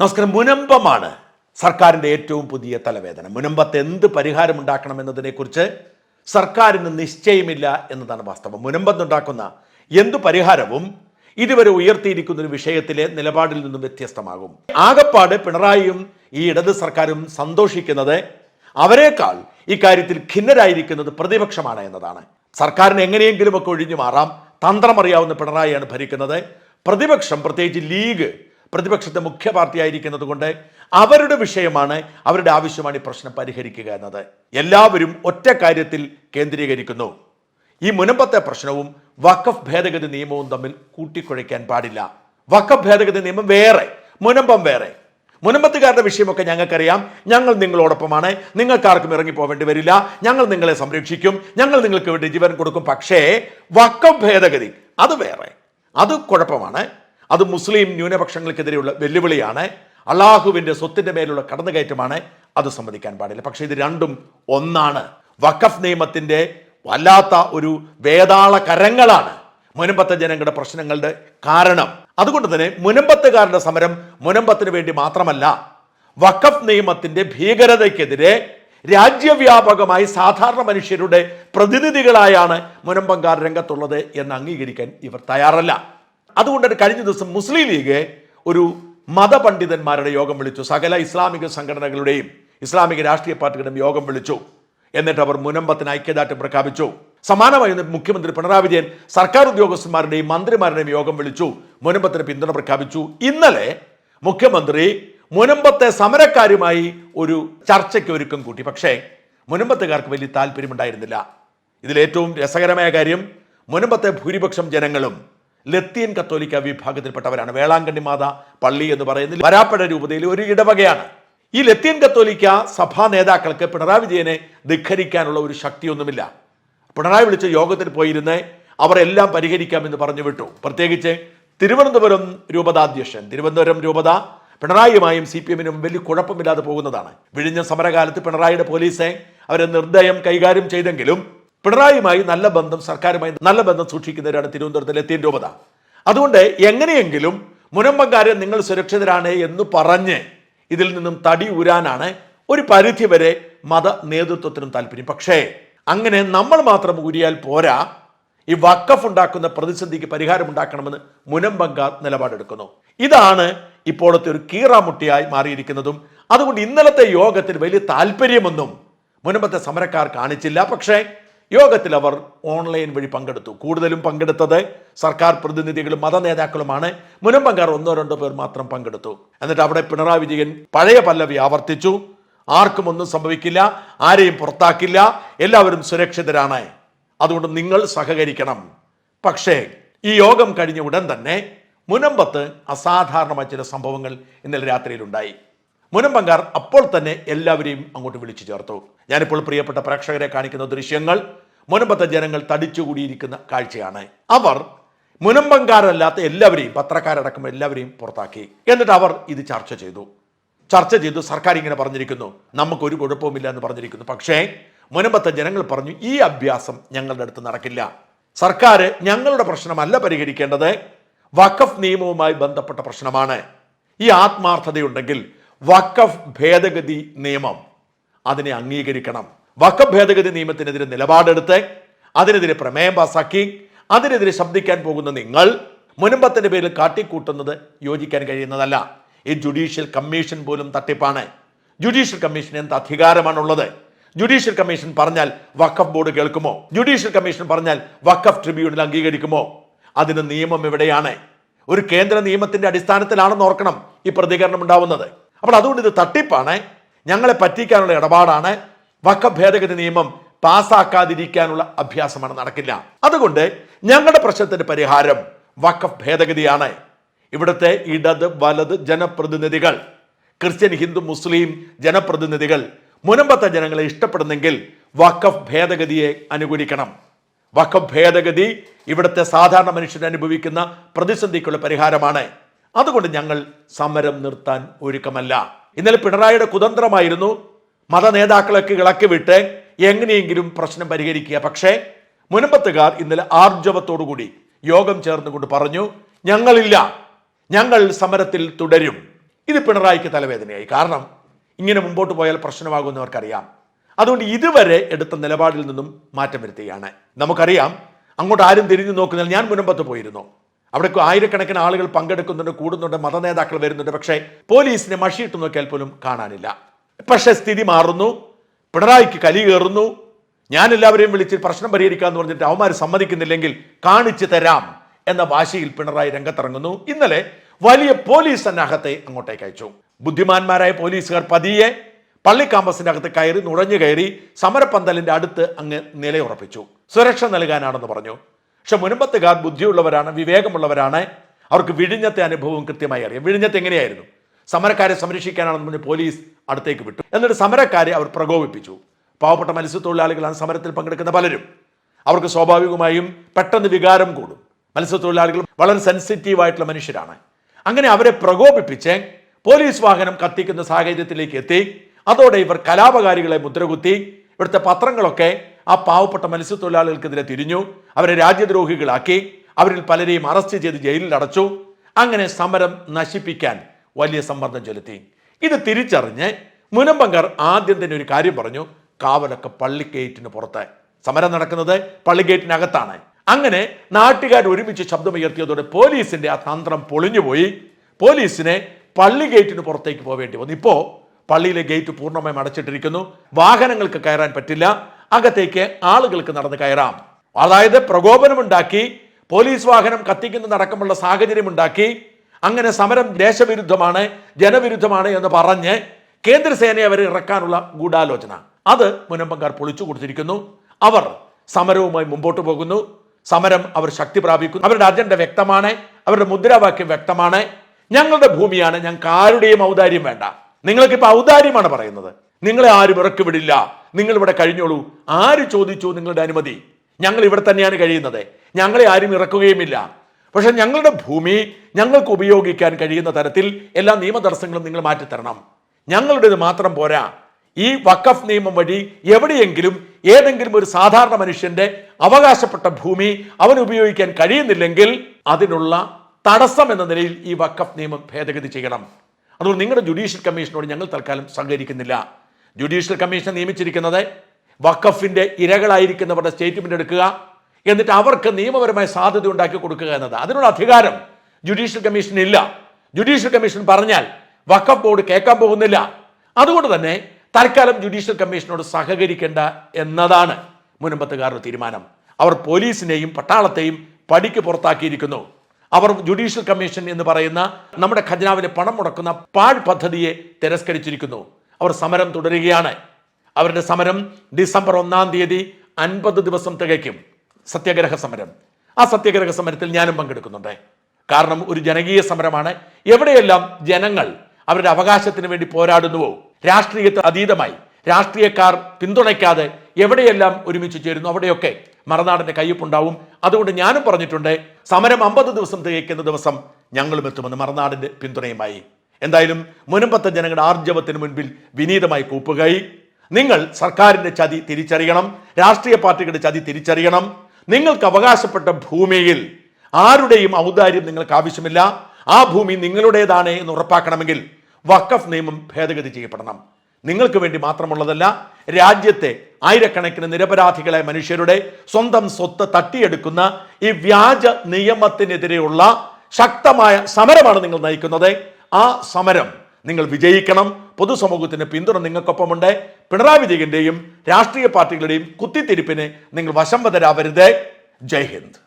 നമസ്കാരം. മുനമ്പമാണ് സർക്കാരിന്റെ ഏറ്റവും പുതിയ തലവേദന. മുനമ്പത്ത് എന്ത് പരിഹാരം ഉണ്ടാക്കണം എന്നതിനെക്കുറിച്ച് സർക്കാരിന് നിശ്ചയമില്ല എന്നതാണ് വാസ്തവം. മുനമ്പത്തുണ്ടാക്കുന്ന എന്തു പരിഹാരവും ഇതുവരെ ഉയർത്തിയിരിക്കുന്ന ഒരു വിഷയത്തിലെ നിലപാടിൽ നിന്നും വ്യത്യസ്തമാകും. ആകപ്പാട് പിണറായിയും ഈ ഇടത് സർക്കാരും സന്തോഷിക്കുന്നത് അവരെക്കാൾ ഇക്കാര്യത്തിൽ ഖിന്നരായിരിക്കുന്നത് പ്രതിപക്ഷമാണ് എന്നതാണ്. സർക്കാരിന് എങ്ങനെയെങ്കിലുമൊക്കെ ഒഴിഞ്ഞു മാറാം. തന്ത്രമറിയാവുന്ന പിണറായിയാണ് ഭരിക്കുന്നത്. പ്രതിപക്ഷം പ്രത്യേകിച്ച് ലീഗ് പ്രതിപക്ഷത്തെ മുഖ്യ പാർട്ടിയായിരിക്കുന്നത് കൊണ്ട് അവരുടെ വിഷയമാണ് അവരുടെ ആവശ്യമാണ് ഈ പ്രശ്നം പരിഹരിക്കുക എന്നത്. എല്ലാവരും ഒറ്റ കാര്യത്തിൽ കേന്ദ്രീകരിക്കുന്നു. ഈ മുനമ്പത്തെ പ്രശ്നവും വഖഫ് ഭേദഗതി നിയമവും തമ്മിൽ കൂട്ടിക്കുഴയ്ക്കാൻ പാടില്ല. വഖഫ് ഭേദഗതി നിയമം വേറെ മുനമ്പം വേറെ. മുനമ്പത്തുകാരുടെ വിഷയമൊക്കെ ഞങ്ങൾക്കറിയാം. ഞങ്ങൾ നിങ്ങളോടൊപ്പമാണ്. നിങ്ങൾക്കാർക്കും ഇറങ്ങിപ്പോവേണ്ടി വരില്ല. ഞങ്ങൾ നിങ്ങളെ സംരക്ഷിക്കും. ഞങ്ങൾ നിങ്ങൾക്ക് വേണ്ടി ജീവൻ കൊടുക്കും. പക്ഷേ വക്കം ഭേദഗതി അത് വേറെ. അത് കുഴപ്പമാണ്. അത് മുസ്ലിം ന്യൂനപക്ഷങ്ങൾക്കെതിരെയുള്ള വെല്ലുവിളിയാണ്. അള്ളാഹുവിന്റെ സ്വത്തിന്റെ മേലുള്ള കടന്നുകയറ്റമാണ് അത് സമ്മതിക്കാൻ പാടില്ല. പക്ഷേ ഇത് രണ്ടും ഒന്നാണ്. വഖഫ് നിയമത്തിന്റെ വല്ലാത്ത ഒരു വേതാള കരങ്ങളാണ് മുനമ്പത്തെ ജനങ്ങളുടെ പ്രശ്നങ്ങളുടെ കാരണം. അതുകൊണ്ട് തന്നെ മുനമ്പത്തുകാരുടെ സമരം മുനമ്പത്തിന് വേണ്ടി മാത്രമല്ല വഖഫ് നിയമത്തിന്റെ ഭീകരതയ്ക്കെതിരെ രാജ്യവ്യാപകമായി സാധാരണ മനുഷ്യരുടെ പ്രതിനിധികളായാണ് മുനമ്പങ്കാർ രംഗത്തുള്ളത് എന്ന് അംഗീകരിക്കാൻ ഇവർ തയ്യാറല്ല. അതുകൊണ്ട് കഴിഞ്ഞ ദിവസം മുസ്ലിം ലീഗ് ഒരു മതപണ്ഡിതന്മാരുടെ യോഗം വിളിച്ചു. സകല ഇസ്ലാമിക സംഘടനകളുടെയും ഇസ്ലാമിക രാഷ്ട്രീയ പാർട്ടികളുടെയും യോഗം വിളിച്ചു. എന്നിട്ട് അവർ മുനമ്പത്തിന് ഐക്യദാർഢ്യം പ്രഖ്യാപിച്ചു. സമാനമായി മുഖ്യമന്ത്രി പിണറായി വിജയൻ സർക്കാർ ഉദ്യോഗസ്ഥന്മാരുടെയും മന്ത്രിമാരുടെയും യോഗം വിളിച്ചു. മുനമ്പത്തിന് പിന്തുണ പ്രഖ്യാപിച്ചു. ഇന്നലെ മുഖ്യമന്ത്രി മുനമ്പത്തെ സമരക്കാരുമായി ഒരു ചർച്ചയ്ക്ക് ഒരുക്കം കൂട്ടി. പക്ഷേ മുനമ്പത്തുകാർക്ക് വലിയ താല്പര്യമുണ്ടായിരുന്നില്ല. ഇതിലേറ്റവും രസകരമായ കാര്യം മുനമ്പത്തെ ഭൂരിപക്ഷം ജനങ്ങളും ലത്തീൻ കത്തോലിക്ക വിഭാഗത്തിൽപ്പെട്ടവരാണ്. വേളാങ്കണ്ണി മാതാ പള്ളി എന്ന് പറയുന്നത് വരാപ്പഴ രൂപതയിൽ ഒരു ഇടവകയാണ്. ഈ ലത്തീൻ കത്തോലിക്ക സഭാ നേതാക്കൾക്ക് പിണറായി വിജയനെ ധിഖരിക്കാനുള്ള ഒരു ശക്തിയൊന്നുമില്ല. പിണറായി വിളിച്ച യോഗത്തിൽ പോയിരുന്ന് അവരെല്ലാം പരിഹരിക്കാമെന്ന് പറഞ്ഞു വിട്ടു. പ്രത്യേകിച്ച് തിരുവനന്തപുരം രൂപതാധ്യക്ഷൻ തിരുവനന്തപുരം രൂപത പിണറായിയുമായും സി പി എമ്മിനും വലിയ കുഴപ്പമില്ലാതെ പോകുന്നതാണ്. വിഴിഞ്ഞ സമരകാലത്ത് പിണറായിയുടെ പോലീസെ അവരെ നിർദ്ദയം കൈകാര്യം ചെയ്തെങ്കിലും പിണറായിയുമായി നല്ല ബന്ധം സർക്കാരുമായി നല്ല ബന്ധം സൂക്ഷിക്കുന്നവരാണ് തിരുവനന്തപുരത്തിലെ ലത്തീൻ രൂപത. അതുകൊണ്ട് എങ്ങനെയെങ്കിലും മുനമ്പങ്കാരെ നിങ്ങൾ സുരക്ഷിതരാണ് എന്ന് പറഞ്ഞ് ഇതിൽ നിന്നും തടി ഊരാനാണ് ഒരു പരിധി വരെ മത നേതൃത്വത്തിനും താല്പര്യം. പക്ഷേ അങ്ങനെ നമ്മൾ മാത്രം ഊരിയാൽ പോരാ ഈ വക്കഫ് ഉണ്ടാക്കുന്ന പ്രതിസന്ധിക്ക് പരിഹാരം ഉണ്ടാക്കണമെന്ന് മുനമ്പങ്കാർ നിലപാടെടുക്കുന്നു. ഇതാണ് ഇപ്പോഴത്തെ ഒരു കീറാമുട്ടിയായി മാറിയിരിക്കുന്നതും അതുകൊണ്ട് ഇന്നലത്തെ യോഗത്തിൽ വലിയ താല്പര്യമൊന്നും മുനമ്പത്തെ സമരക്കാർ കാണിച്ചില്ല. പക്ഷേ യോഗത്തിൽ അവർ ഓൺലൈൻ വഴി പങ്കെടുത്തു. കൂടുതലും പങ്കെടുത്തത് സർക്കാർ പ്രതിനിധികളും മത നേതാക്കളുമാണ്. മുനമ്പങ്കാർ ഒന്നോ രണ്ടോ പേർ മാത്രം പങ്കെടുത്തു. എന്നിട്ട് അവിടെ പിണറായി വിജയൻ പഴയ പല്ലവി ആവർത്തിച്ചു. ആർക്കും ഒന്നും സംഭവിക്കില്ല. ആരെയും പുറത്താക്കില്ല. എല്ലാവരും സുരക്ഷിതരാണ്. അതുകൊണ്ട് നിങ്ങൾ സഹകരിക്കണം. പക്ഷേ ഈ യോഗം കഴിഞ്ഞ ഉടൻ തന്നെ മുനമ്പത്ത് അസാധാരണമായ ചില സംഭവങ്ങൾ ഇന്നലെ രാത്രിയിലുണ്ടായി. മുനമ്പങ്കാർ അപ്പോൾ തന്നെ എല്ലാവരെയും അങ്ങോട്ട് വിളിച്ചു ചേർത്തു. ഞാനിപ്പോൾ പ്രിയപ്പെട്ട പ്രേക്ഷകരെ കാണിക്കുന്ന ദൃശ്യങ്ങൾ മുനമ്പത്തെ ജനങ്ങൾ തടിച്ചുകൂടിയിരിക്കുന്ന കാഴ്ചയാണ്. അവർ മുനമ്പങ്കാരല്ലാത്ത എല്ലാവരെയും പത്രക്കാരടക്കം എല്ലാവരെയും പുറത്താക്കി. എന്നിട്ട് അവർ ഇത് ചർച്ച ചെയ്തു. ചർച്ച ചെയ്തു സർക്കാർ ഇങ്ങനെ പറഞ്ഞിരിക്കുന്നു. നമുക്കൊരു കുഴപ്പവുമില്ല എന്ന് പറഞ്ഞിരിക്കുന്നു. പക്ഷേ മുനമ്പത്തെ ജനങ്ങൾ പറഞ്ഞു ഈ അഭ്യാസം ഞങ്ങളുടെ അടുത്ത് നടക്കില്ല. സർക്കാർ ഞങ്ങളുടെ പ്രശ്നമല്ല പരിഹരിക്കേണ്ടത്. വഖഫ് നിയമവുമായി ബന്ധപ്പെട്ട പ്രശ്നമാണ്. ഈ ആത്മാർത്ഥതയുണ്ടെങ്കിൽ വഖഫ് ഭേദഗതി നിയമം അതിനെ അംഗീകരിക്കണം. വഖഫ് ഭേദഗതി നിയമത്തിനെതിരെ നിലപാടെടുത്ത് അതിനെതിരെ പ്രമേയം പാസാക്കി അതിനെതിരെ ശബ്ദിക്കാൻ പോകുന്ന നിങ്ങൾ മുനമ്പത്തിന്റെ പേരിൽ കാട്ടിക്കൂട്ടുന്നത് യോജിക്കാൻ കഴിയുന്നതല്ല. ഈ ജുഡീഷ്യൽ കമ്മീഷൻ പോലും തട്ടിപ്പാണ്. ജുഡീഷ്യൽ കമ്മീഷൻ എന്ത് അധികാരമാണുള്ളത്? ജുഡീഷ്യൽ കമ്മീഷൻ പറഞ്ഞാൽ വഖഫ് ബോർഡ് കേൾക്കുമോ? ജുഡീഷ്യൽ കമ്മീഷൻ പറഞ്ഞാൽ വഖഫ് ട്രിബ്യൂണൽ അംഗീകരിക്കുമോ? അതിന് നിയമം എവിടെയാണ്? ഒരു കേന്ദ്ര നിയമത്തിന്റെ അടിസ്ഥാനത്തിലാണെന്ന് ഓർക്കണം ഈ പ്രതികരണം ഉണ്ടാവുന്നത്. അപ്പോൾ അതുകൊണ്ട് ഇത് തട്ടിപ്പാണ്. ഞങ്ങളെ പറ്റിക്കാനുള്ള ഇടപാടാണ്. വഖഫ് ഭേദഗതി നിയമം പാസ്സാക്കാതിരിക്കാനുള്ള അഭ്യാസമാണ് നടക്കില്ല. അതുകൊണ്ട് ഞങ്ങളുടെ പ്രശ്നത്തിന്റെ പരിഹാരം വക്ക ഭേദഗതിയാണ് ഇവിടുത്തെ ഇടത് വലത് ജനപ്രതിനിധികൾ ക്രിസ്ത്യൻ ഹിന്ദു മുസ്ലിം ജനപ്രതിനിധികൾ മുനമ്പത്തെ ജനങ്ങളെ ഇഷ്ടപ്പെടുന്നെങ്കിൽ വഖഫ് ഭേദഗതിയെ അനുകൂലിക്കണം. വഖഫ് ഭേദഗതി ഇവിടുത്തെ സാധാരണ മനുഷ്യൻ അനുഭവിക്കുന്ന പ്രതിസന്ധിക്കുള്ള പരിഹാരമാണ്. അതുകൊണ്ട് ഞങ്ങൾ സമരം നിർത്താൻ ഒരുക്കമല്ല. ഇന്നലെ പിണറായിയുടെ കുതന്ത്രമായിരുന്നു മത നേതാക്കളൊക്കെ ഇളക്കി വിട്ട് എങ്ങനെയെങ്കിലും പ്രശ്നം പരിഹരിക്കുക. പക്ഷേ മുനമ്പത്തുകാർ ഇന്നലെ ആർജവത്തോടുകൂടി യോഗം ചേർന്നുകൊണ്ട് പറഞ്ഞു ഞങ്ങളില്ല. ഞങ്ങൾ സമരത്തിൽ തുടരും. ഇത് പിണറായിക്ക് തലവേദനയായി. കാരണം ഇങ്ങനെ മുമ്പോട്ട് പോയാൽ പ്രശ്നമാകുമെന്ന് അവർക്കറിയാം. അതുകൊണ്ട് ഇതുവരെ എടുത്ത നിലപാടിൽ നിന്നും മാറ്റം വരുത്തുകയാണ്. നമുക്കറിയാം അങ്ങോട്ട് ആരും തിരിഞ്ഞു നോക്കുന്നില്ല ഞാൻ മുനമ്പത്ത് പോയിരുന്നു. അവിടെ ആയിരക്കണക്കിന് ആളുകൾ പങ്കെടുക്കുന്നുണ്ട് കൂടുന്നുണ്ട് മതനേതാക്കൾ വരുന്നുണ്ട്. പക്ഷേ പോലീസിനെ മഷിയിട്ട് നോക്കിയാൽ പോലും കാണാനില്ല. പക്ഷേ സ്ഥിതി മാറുന്നു. പിണറായിക്ക് കലി കയറുന്നു. ഞാൻ എല്ലാവരെയും വിളിച്ച് പ്രശ്നം പരിഹരിക്കാന്ന് പറഞ്ഞിട്ട് അവന്മാർ സമ്മതിക്കുന്നില്ലെങ്കിൽ കാണിച്ചു തരാം എന്ന വാശിയിൽ പിണറായി രംഗത്തിറങ്ങുന്നു. ഇന്നലെ വലിയ പോലീസ് സന്നാഹത്തെ അങ്ങോട്ടേക്ക് അയച്ചു. ബുദ്ധിമാന്മാരായ പോലീസുകാർ പതിയെ പള്ളി കാമ്പസിന്റെ അകത്ത് കയറി നുഴഞ്ഞു കയറി സമരപ്പന്തലിന്റെ അടുത്ത് അങ്ങ് നിലയുറപ്പിച്ചു. സുരക്ഷ നൽകാനാണെന്ന് പറഞ്ഞു. പക്ഷെ മുൻപത്തുകാർ ബുദ്ധിയുള്ളവരാണ് വിവേകമുള്ളവരാണ്. അവർക്ക് വിഴിഞ്ഞത്തെ അനുഭവം കൃത്യമായി അറിയാം. വിഴിഞ്ഞത്തെ എങ്ങനെയായിരുന്നു? സമരക്കാരെ സംരക്ഷിക്കാനാണെന്ന് പറഞ്ഞ് പോലീസ് അടുത്തേക്ക് വിട്ടു. എന്നിട്ട് സമരക്കാരെ അവർ പ്രകോപിപ്പിച്ചു. പാവപ്പെട്ട മത്സ്യത്തൊഴിലാളികളാണ് സമരത്തിൽ പങ്കെടുക്കുന്ന പലരും. അവർക്ക് സ്വാഭാവികമായും പെട്ടെന്ന് വികാരം കൂടും. മത്സ്യത്തൊഴിലാളികൾ വളരെ സെൻസിറ്റീവ് ആയിട്ടുള്ള മനുഷ്യരാണ്. അങ്ങനെ അവരെ പ്രകോപിപ്പിച്ച് പോലീസ് വാഹനം കത്തിക്കുന്ന സാഹചര്യത്തിലേക്ക് എത്തി. അതോടെ ഇവർ കലാപകാരികളെ മുദ്രകുത്തി ഇവിടുത്തെ പത്രങ്ങളൊക്കെ ആ പാവപ്പെട്ട മത്സ്യത്തൊഴിലാളികൾക്കെതിരെ തിരിഞ്ഞു. അവരെ രാജ്യദ്രോഹികളാക്കി. അവരിൽ പലരെയും അറസ്റ്റ് ചെയ്ത് ജയിലിൽ അടച്ചു. അങ്ങനെ സമരം നശിപ്പിക്കാൻ വലിയ സമ്മർദ്ദം ചെലുത്തി. ഇത് തിരിച്ചറിഞ്ഞ് മുനമ്പങ്കർ ആദ്യം തന്നെ ഒരു കാര്യം പറഞ്ഞു. കാവലൊക്കെ പള്ളിക്കേറ്റിന് പുറത്ത്. സമരം നടക്കുന്നത് പള്ളിക്കേറ്റിനകത്താണ്. അങ്ങനെ നാട്ടുകാർ ഒരുമിച്ച് ശബ്ദമുയർത്തിയതോടെ പോലീസിന്റെ ആ തന്ത്രം പൊളിഞ്ഞുപോയി. പോലീസിനെ പള്ളി ഗേറ്റിന് പുറത്തേക്ക് പോവേണ്ടി വന്നു. ഇപ്പോ പള്ളിയിലെ ഗേറ്റ് പൂർണമായും അടച്ചിട്ടിരിക്കുന്നു. വാഹനങ്ങൾക്ക് കയറാൻ പറ്റില്ല. അകത്തേക്ക് ആളുകൾക്ക് നടന്ന് കയറാം. അതായത് പ്രകോപനമുണ്ടാക്കി പോലീസ് വാഹനം കത്തിക്കുന്നതടക്കമുള്ള സാഹചര്യം ഉണ്ടാക്കി അങ്ങനെ സമരം ദേശവിരുദ്ധമാണ് ജനവിരുദ്ധമാണ് എന്ന് പറഞ്ഞ് കേന്ദ്രസേനയെ അവർ ഇറക്കാനുള്ള ഗൂഢാലോചന. അത് മുനമ്പങ്കാർ പൊളിച്ചു കൊടുത്തിരിക്കുന്നു. അവർ സമരവുമായി മുമ്പോട്ട് പോകുന്നു. സമരം അവർ ശക്തി പ്രാപിക്കുന്നു. അവരുടെ അജണ്ട വ്യക്തമാണ്. അവരുടെ മുദ്രാവാക്യം വ്യക്തമാണ്. ഞങ്ങളുടെ ഭൂമിയാണ്. ഞങ്ങൾക്ക് ആരുടെയും ഔദാര്യം വേണ്ട. നിങ്ങൾക്ക് ഇപ്പൊ ഔദാര്യമാണ് പറയുന്നത്. നിങ്ങളെ ആരും ഇറക്കിവിടില്ല. നിങ്ങൾ ഇവിടെ കഴിഞ്ഞോളൂ. ആര് ചോദിച്ചു നിങ്ങളുടെ അനുമതി? ഞങ്ങൾ ഇവിടെ തന്നെയാണ് കഴിയുന്നത്. ഞങ്ങളെ ആരും ഇറക്കുകയുമില്ല. പക്ഷെ ഞങ്ങളുടെ ഭൂമി ഞങ്ങൾക്ക് ഉപയോഗിക്കാൻ കഴിയുന്ന തരത്തിൽ എല്ലാ നിയമതടസ്സങ്ങളും നിങ്ങൾ മാറ്റിത്തരണം. ഞങ്ങളുടേത് മാത്രം പോരാ. ഈ വഖഫ് നിയമം വഴി എവിടെയെങ്കിലും ഏതെങ്കിലും ഒരു സാധാരണ മനുഷ്യന്റെ അവകാശപ്പെട്ട ഭൂമി അവൻ ഉപയോഗിക്കാൻ കഴിയുന്നില്ലെങ്കിൽ അതിനുള്ള തടസ്സം എന്ന നിലയിൽ ഈ വഖഫ് നിയമം ഭേദഗതി ചെയ്യണം. അതുകൊണ്ട് നിങ്ങളുടെ ജുഡീഷ്യൽ കമ്മീഷനോട് ഞങ്ങൾ തൽക്കാലം സഹകരിക്കുന്നില്ല. ജുഡീഷ്യൽ കമ്മീഷൻ നിയമിച്ചിരിക്കുന്നത് വഖഫിന്റെ ഇരകളായിരിക്കുന്നവരുടെ സ്റ്റേറ്റ്മെന്റ് എടുക്കുക. എന്നിട്ട് അവർക്ക് നിയമപരമായ സാധ്യത ഉണ്ടാക്കി കൊടുക്കുക എന്നത്. അതിനുള്ള അധികാരം ജുഡീഷ്യൽ കമ്മീഷൻ ഇല്ല. ജുഡീഷ്യൽ കമ്മീഷൻ പറഞ്ഞാൽ വക്കഫ് ബോർഡ് കേൾക്കാൻ പോകുന്നില്ല. അതുകൊണ്ട് തന്നെ തൽക്കാലം ജുഡീഷ്യൽ കമ്മീഷനോട് സഹകരിക്കേണ്ട എന്നതാണ് മുനമ്പത്തുകാരുടെ തീരുമാനം. അവർ പോലീസിനെയും പട്ടാളത്തെയും പടിക്ക് പുറത്താക്കിയിരിക്കുന്നു. അവർ ജുഡീഷ്യൽ കമ്മീഷൻ എന്ന് പറയുന്ന നമ്മുടെ ഖജനാവിന് പണം മുടക്കുന്ന പാഴ് പദ്ധതിയെ തിരസ്കരിച്ചിരിക്കുന്നു. അവർ സമരം തുടരുകയാണ്. അവരുടെ സമരം ഡിസംബർ ഒന്നാം തീയതി അൻപത് ദിവസം തികയ്ക്കും. സത്യാഗ്രഹ സമരം. ആ സത്യാഗ്രഹ സമരത്തിൽ ഞാനും പങ്കെടുക്കുന്നുണ്ട്. കാരണം ഒരു ജനകീയ സമരമാണ്. എവിടെയെല്ലാം ജനങ്ങൾ അവരുടെ അവകാശത്തിന് വേണ്ടി പോരാടുന്നുവോ രാഷ്ട്രീയത്തെ അതീതമായി രാഷ്ട്രീയക്കാർ പിന്തുണയ്ക്കാതെ എവിടെയെല്ലാം ഒരുമിച്ച് ചേരുന്നു അവിടെയൊക്കെ മറനാടിന്റെ കയ്യൊപ്പുണ്ടാവും. അതുകൊണ്ട് ഞാനും പറഞ്ഞിട്ടുണ്ട് സമരം അമ്പത് ദിവസം തികയ്ക്കുന്ന ദിവസം ഞങ്ങളും എത്തുമെന്ന് മറനാടിന്റെ പിന്തുണയുമായി. എന്തായാലും മുനമ്പത്തെ ജനങ്ങളുടെ ആർജവത്തിന് മുൻപിൽ വിനീതമായി കൂപ്പുകയായി നിങ്ങൾ സർക്കാരിന്റെ ചതി തിരിച്ചറിയണം. രാഷ്ട്രീയ പാർട്ടികളുടെ ചതി തിരിച്ചറിയണം. നിങ്ങൾക്ക് അവകാശപ്പെട്ട ഭൂമിയിൽ ആരുടെയും ഔദാര്യം നിങ്ങൾക്ക് ആവശ്യമില്ല. ആ ഭൂമി നിങ്ങളുടേതാണ് എന്ന് ഉറപ്പാക്കണമെങ്കിൽ വഖഫ് നിയമം ഭേദഗതി ചെയ്യപ്പെടണം. നിങ്ങൾക്ക് വേണ്ടി മാത്രമുള്ളതല്ല രാജ്യത്തെ ആയിരക്കണക്കിന് നിരപരാധികളായ മനുഷ്യരുടെ സ്വന്തം സ്വത്ത് തട്ടിയെടുക്കുന്ന ഈ വ്യാജ നിയമത്തിനെതിരെയുള്ള ശക്തമായ സമരമാണ് നിങ്ങൾ നയിക്കുന്നത്. ആ സമരം നിങ്ങൾ വിജയിക്കണം. പൊതുസമൂഹത്തിന്റെ പിന്തുണ നിങ്ങൾക്കൊപ്പമുണ്ട്. പിണറായി വിജയന്റെയും രാഷ്ട്രീയ പാർട്ടികളുടെയും കുത്തിത്തിരിപ്പിന് നിങ്ങൾ വശംവതരാവരുത്. ജയ് ഹിന്ദ്.